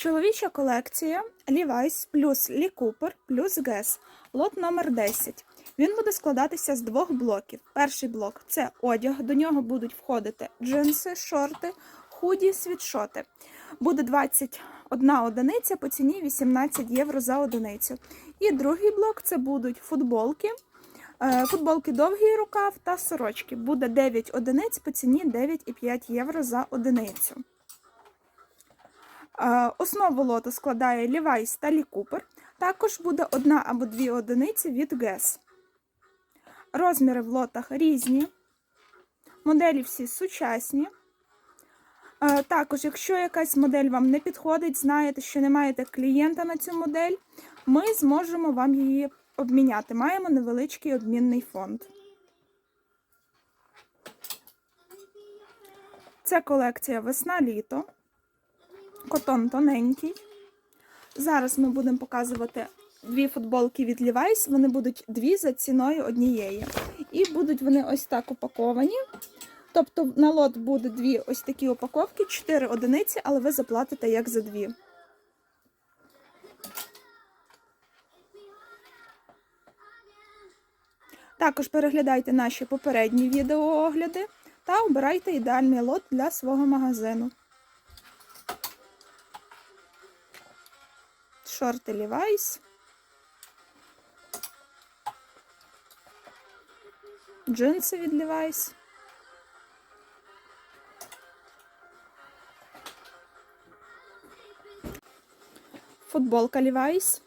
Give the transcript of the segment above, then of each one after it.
Чоловіча колекція Levi's плюс Lee Cooper плюс Guess. Лот номер 10. Він буде складатися з двох блоків. Перший блок це одяг, до нього будуть входити джинси, шорти, худі, світшоти. Буде 21 одиниця по ціні 18 євро за одиницю. І другий блок це будуть футболки. Е, Футболки довгий рукав та сорочки. Буде 9 одиниць по ціні 9,5 євро за одиницю. Е, Основу лоту складає Levi's та Lee. Також буде одна або дві одиниці від Guess. Розміри в лотах різні. Моделі всі сучасні. Е, Також, якщо якась модель вам не підходить, знаєте, що не маєте клієнта на цю модель, ми зможемо вам її обміняти. Маємо невеличкий обмінний фонд. Це колекція весна-літо. Котон тоненький. Зараз ми будемо показувати дві футболки від Levi's. Вони будуть дві за ціною однієї. І будуть вони ось так упаковані. Тобто на лот буде дві ось такі упаковки, 4 одиниці, але ви заплатите як за дві. Також переглядайте наші попередні відеоогляди та обирайте ідеальний лот для свого магазину. Шорти Levi's. Джинси від Levi's. Футболка Levi's.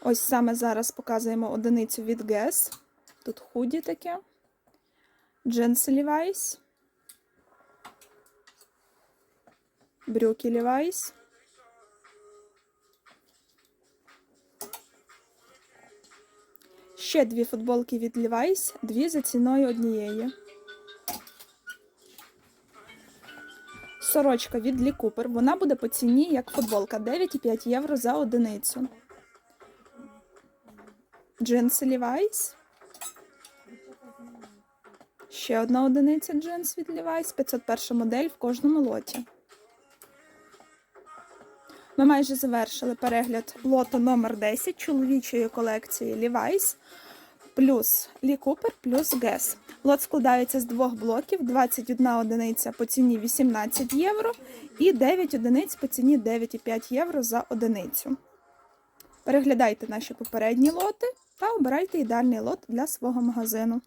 Ось саме зараз показуємо одиницю від Guess. Тут худі таке. Джинси Levi's. Брюки Levi's. Ще дві футболки від Levi's, дві за ціною однієї. Сорочка від Lee Cooper. Вона буде по ціні як футболка 9,5 євро за одиницю. Джинси Levi's. Ще одна одиниця джинс від Levi's. 501 модель в кожному лоті. Ми майже завершили перегляд лоту номер 10 чоловічої колекції Levi's плюс Lee Cooper плюс Guess. Лот складається з двох блоків: 21 одиниця по ціні 18 євро і 9 одиниць по ціні 9,5 євро за одиницю. Переглядайте наші попередні лоти та обирайте ідеальний лот для свого магазину.